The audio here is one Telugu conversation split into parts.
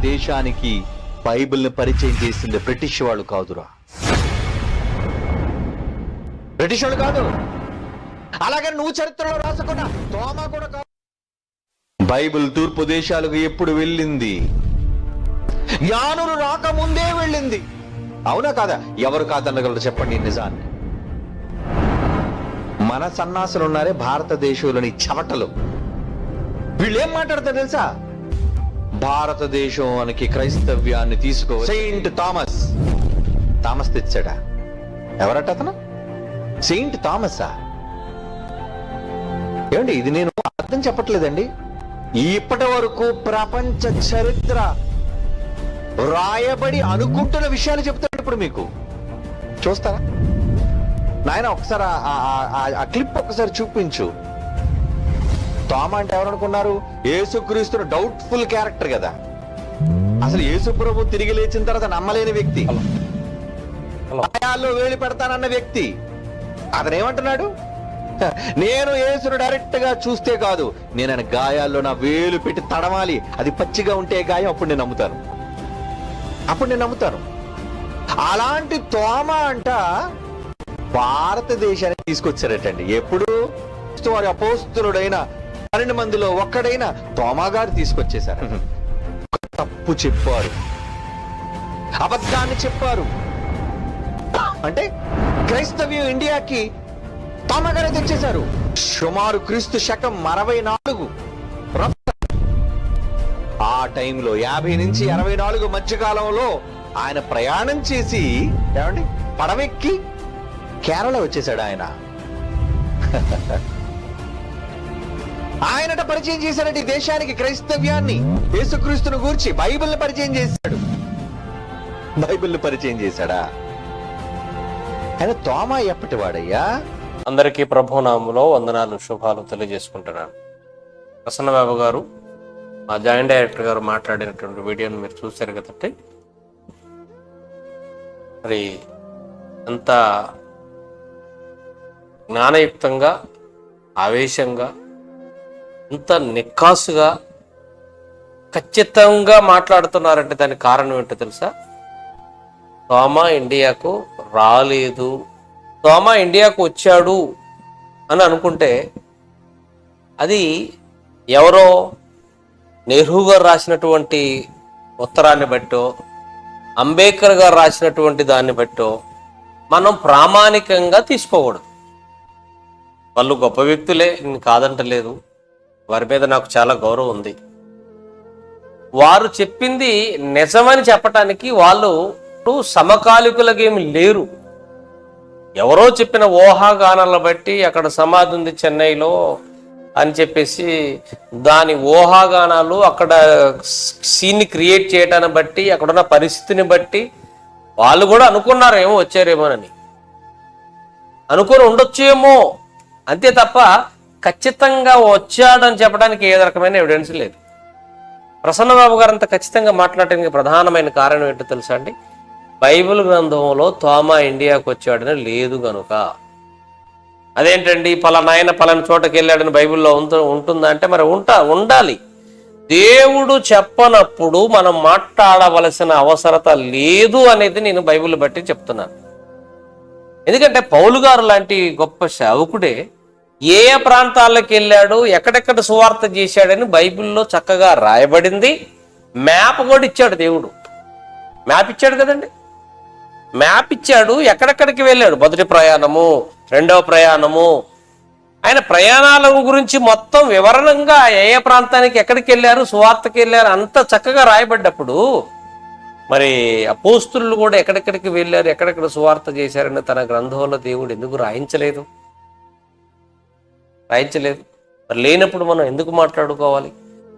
దేశానికి బైబిల్ని పరిచయం చేసింది బ్రిటిష్ వాళ్ళు కాదురా. బ్రిటిష్ వాళ్ళు కాదు. అలాగే నువ్వు చరిత్రలో రాసుకున్నా తోమ కూడా కాదు. బైబిల్ తూర్పు దేశాలకు ఎప్పుడు వెళ్ళింది? జ్ఞానులు రాకముందే వెళ్ళింది. అవునా కాదా? ఎవరు కాదనగలరు చెప్పండి నిజాన్ని. మన సన్నాసులు ఉన్నారే భారతదేశంలోని చెమటలు. వీళ్ళేం మాట్లాడతారు తెలుసా? భారతదేశానికి క్రైస్తవ్యాన్ని తీసుకో సెయింట్ థామస్ థామస్ తెచ్చాడా? ఎవరట అతను? సెయింట్ థామసా ఏమండి ఇది నేను అర్థం చెప్పట్లేదండి. ఇప్పటి వరకు ప్రపంచ చరిత్ర రాయబడి అనుకుంటున్న విషయాలు చెప్తాడు ఇప్పుడు మీకు. చూస్తారా? నాయన ఒకసారి ఆ క్లిప్ ఒకసారి చూపించు. తోమ అంటే ఎవరనుకున్నారు? యేసుక్రీస్తును డౌట్ఫుల్ క్యారెక్టర్ కదా. అసలు యేసు ప్రభు తిరిగి లేచిన తర్వాత నమ్మలేని వ్యక్తి. హలో. గాయాల్లో వేలి పెడతానన్న వ్యక్తి. అతను ఏమంటున్నాడు "హ, నేను యేసును డైరెక్ట్గా చూస్తే కాదు నేను ఆయన గాయాల్లో నా వేలు పెట్టి తడమాలి అది పచ్చిగా ఉంటే గాయం అప్పుడు నేను నమ్ముతాను. అప్పుడు నేను నమ్ముతాను. అలాంటి తోమ అంట భారతదేశానికి తీసుకొచ్చారటండి. ఎప్పుడు? వారి అపోస్తులుడైన పన్నెండు మందిలో ఒక్కడైన తోమా గారు తీసుకొచ్చేశారు తప్పు చెప్పారు. అబద్ధాన్ని చెప్పారు. అంటే క్రైస్తవ్యం ఇండియాకి తోమగారే తెచ్చేశారు. సుమారు క్రీస్తు శకం అరవై నాలుగు ఆ టైంలో యాభై నుంచి అరవై నాలుగు మధ్యకాలంలో ఆయన ప్రయాణం చేసి ఏమండి? పడవెక్కి కేరళ వచ్చేసాడు ఆయన. ఆయనట పరిచయం చేశాడంటే ఈ దేశానికి క్రైస్తవ్యాన్ని. యేసుక్రీస్తును గూర్చి బైబిల్ని పరిచయం చేశాడు. బైబిల్ని పరిచయం చేశాడా? ఆయన తోమా ఎప్పటి వాడయ్యా? అందరికీ ప్రభునామంలో వందనాలు శుభాలు తెలియజేసుకుంటున్నాను. ప్రసన్నబాబు గారు మా జాయింట్ డైరెక్టర్ గారు మాట్లాడినటువంటి వీడియోని మీరు చూశారు కదండి. మరి అంత జ్ఞానయుక్తంగా ఆవేశంగా ఇంత నిక్కాసుగా ఖచ్చితంగా మాట్లాడుతున్నారంటే దానికి కారణం ఏంటో తెలుసా? తోమా ఇండియాకు రాలేదు. తోమా ఇండియాకు వచ్చాడు అని అనుకుంటే అది ఎవరో నెహ్రూ గారు రాసినటువంటి ఉత్తరాన్ని బట్టో అంబేద్కర్ గారు రాసినటువంటి దాన్ని బట్టో మనం ప్రామాణికంగా తీసుకోకూడదు. వాళ్ళు గొప్ప వ్యక్తులే నేను కాదంటలేదు. వారి మీద నాకు చాలా గౌరవం ఉంది. వారు చెప్పింది నిజమని చెప్పటానికి వాళ్ళు సమకాలికులకేమి ఏమి లేరు. ఎవరో చెప్పిన ఊహాగానాలను బట్టి అక్కడ సమాధి ఉంది చెన్నైలో అని చెప్పేసి దాని ఊహాగానాలు అక్కడ సీన్ని క్రియేట్ చేయటాన్ని బట్టి అక్కడున్న పరిస్థితిని బట్టి వాళ్ళు కూడా అనుకున్నారేమో వచ్చారేమోనని. అనుకుని ఉండొచ్చేమో. అంతే తప్ప ఖచ్చితంగా వచ్చాడని చెప్పడానికి ఏ రకమైన ఎవిడెన్స్ లేదు. ప్రసన్నబాబు గారు అంత ఖచ్చితంగా మాట్లాడటానికి ప్రధానమైన కారణం ఏంటో తెలుసా అండి? బైబిల్ గ్రంథంలో తోమా ఇండియాకు వచ్చాడని లేదు గనుక. అదేంటండి? పలానాయన పలాని చోటకి వెళ్ళాడని బైబిల్లో ఉంటు ఉంటుందా అంటే మరి ఉంటా ఉండాలి. దేవుడు చెప్పనప్పుడు మనం మాట్లాడవలసిన అవసరత లేదు అనేది నేను బైబిల్ బట్టి చెప్తున్నాను. ఎందుకంటే పౌలు గారు లాంటి గొప్ప సేవకుడే ఏ ఏ ప్రాంతాలకు వెళ్ళాడు ఎక్కడెక్కడ సువార్త చేశాడని బైబిల్లో చక్కగా రాయబడింది. మ్యాప్ కూడా ఇచ్చాడు దేవుడు. మ్యాప్ ఇచ్చాడు కదండి? మ్యాప్ ఇచ్చాడు ఎక్కడెక్కడికి వెళ్ళాడు? మొదటి ప్రయాణము రెండవ ప్రయాణము. ఆయన ప్రయాణాల గురించి మొత్తం వివరణంగా ఏ ఏ ప్రాంతానికి ఎక్కడికి వెళ్ళారు సువార్తకి వెళ్ళారు అంత చక్కగా రాయబడ్డప్పుడు మరి అపోస్తులు కూడా ఎక్కడెక్కడికి వెళ్ళారు ఎక్కడెక్కడ సువార్త చేశారని తన గ్రంథంలో దేవుడు ఎందుకు రాయించలేదు? రాయించలేదు. మరి లేనప్పుడు మనం ఎందుకు మాట్లాడుకోవాలి?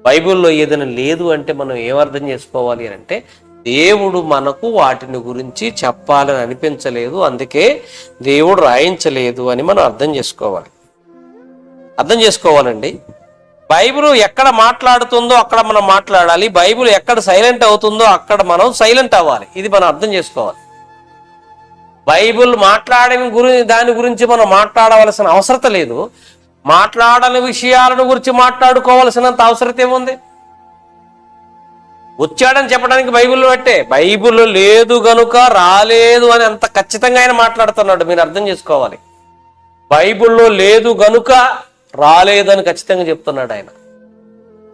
బైబిల్లో ఏదైనా లేదు అంటే మనం ఏమర్థం చేసుకోవాలి అని అంటే దేవుడు మనకు వాటిని గురించి చెప్పాలని అనిపించలేదు అందుకే దేవుడు రాయించలేదు అని మనం అర్థం చేసుకోవాలి. అర్థం చేసుకోవాలండి. బైబిల్ ఎక్కడ మాట్లాడుతుందో అక్కడ మనం మాట్లాడాలి. బైబిల్ ఎక్కడ సైలెంట్ అవుతుందో అక్కడ మనం సైలెంట్ అవ్వాలి. ఇది మనం అర్థం చేసుకోవాలి. బైబిల్ మాట్లాడిన గురి దాని గురించి మనం మాట్లాడవలసిన అవసరత లేదు. మాట్లాడని విషయాలను గురించి మాట్లాడుకోవాల్సినంత అవసరం ఏముంది? వచ్చాడని చెప్పడానికి బైబిల్లో పెట్టే బైబిల్లో లేదు గనుక రాలేదు అని అంత ఖచ్చితంగా ఆయన మాట్లాడుతున్నాడు. మీరు అర్థం చేసుకోవాలి. బైబిల్లో లేదు గనుక రాలేదని ఖచ్చితంగా చెప్తున్నాడు ఆయన.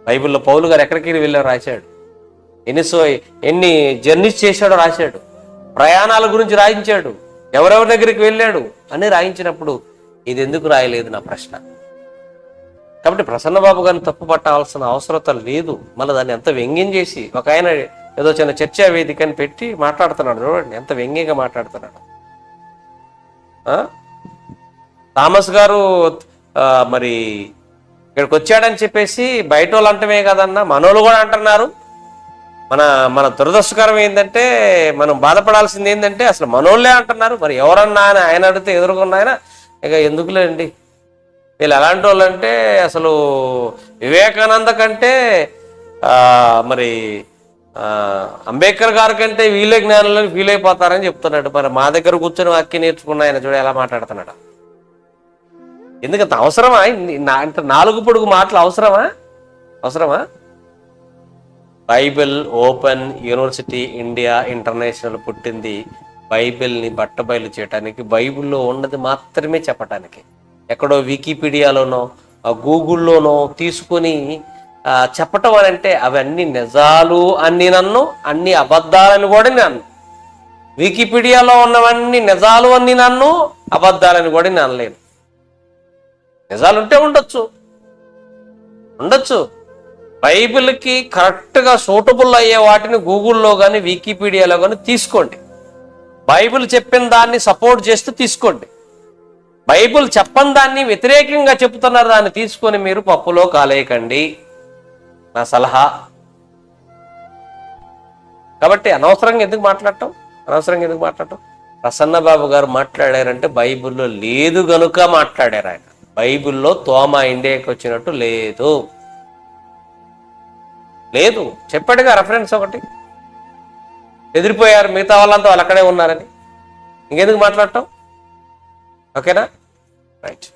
బైబిల్లో పౌలు గారు ఎక్కడికి వెళ్ళారు రాశాడు. ఎన్ని సో ఎన్ని జర్నీస్ చేశాడో రాశాడు. ప్రయాణాల గురించి రాయించాడు. ఎవరెవరి దగ్గరికి వెళ్ళాడు అని రాయించినప్పుడు ఇది ఎందుకు రాయలేదు నా ప్రశ్న? కాబట్టి ప్రసన్నబాబు గారిని తప్పు పట్టాల్సిన అవసరత లేదు. మళ్ళీ దాన్ని ఎంత వ్యంగ్యం చేసి ఒక ఆయన ఏదో చిన్న చర్చా వేదికని పెట్టి మాట్లాడుతున్నాడు చూడండి ఎంత వ్యంగ్యంగా మాట్లాడుతున్నాడు. థామస్ గారు మరి ఇక్కడికి వచ్చాడని చెప్పేసి బయట వాళ్ళు అంటమే కదన్నా మనోళ్ళు కూడా అంటున్నారు. మన మన దురదృష్టకరం ఏంటంటే మనం బాధపడాల్సింది ఏంటంటే అసలు మనోళ్ళే అంటున్నారు. మరి ఎవరన్నా ఆయన ఆయన అడిగితే ఎదుర్కొన్న ఆయన ఇక ఎందుకులేండి? వీళ్ళు ఎలాంటి వాళ్ళంటే అసలు వివేకానంద కంటే మరి అంబేద్కర్ గారి కంటే వీళ్ళే జ్ఞానంలో ఫీల్ అయిపోతారని చెప్తున్నాడు. మరి మా దగ్గర కూర్చొని వాక్యం నేర్చుకున్న ఆయన చూడ ఎలా మాట్లాడుతున్నాడు. ఎందుకంత అవసరమా? నా- అంటే నాలుగు పొడుగు మాటలు అవసరమా? అవసరమా? Bible open university India international పుట్టింది బైబిల్ని బట్టబయలు చేయటానికి బైబిల్లో ఉన్నది మాత్రమే చెప్పటానికి. ఎక్కడో వికీపీడియాలోనో ఆ గూగుల్లోనో తీసుకొని చెప్పటం అని అంటే అవన్నీ నిజాలు అని నన్ను అన్ని అబద్ధాలని కూడా నన్ను. వికీపీడియాలో ఉన్నవన్నీ నిజాలు అని నన్ను అబద్ధాలని కూడా నేను అనలేను. నిజాలు ఉంటే ఉండొచ్చు. ఉండొచ్చు. బైబిల్కి కరెక్ట్గా సూటబుల్ అయ్యే వాటిని గూగుల్లో కానీ వికీపీడియాలో కానీ తీసుకోండి. బైబిల్ చెప్పిన దాన్ని సపోర్ట్ చేస్తూ తీసుకోండి. బైబుల్ చెప్పని దాన్ని వ్యతిరేకంగా చెప్తున్నారు దాన్ని తీసుకొని మీరు పప్పులో కాలేయకండి. నా సలహా. కాబట్టి అనవసరంగా ఎందుకు మాట్లాడటం? అనవసరంగా ఎందుకు మాట్లాడటం? ప్రసన్నబాబు గారు మాట్లాడారంటే బైబిల్లో లేదు గనుక మాట్లాడారు ఆయన. బైబిల్లో తోమ ఇండియాకి వచ్చినట్టు లేదు. లేదు. చెప్పాడుగా రెఫరెన్స్ ఒకటి. ఎదిరిపోయారు మిగతా వాళ్ళంతా వాళ్ళు అక్కడే ఉన్నారని. ఇంకెందుకు మాట్లాడటం? ఓకేనా? right.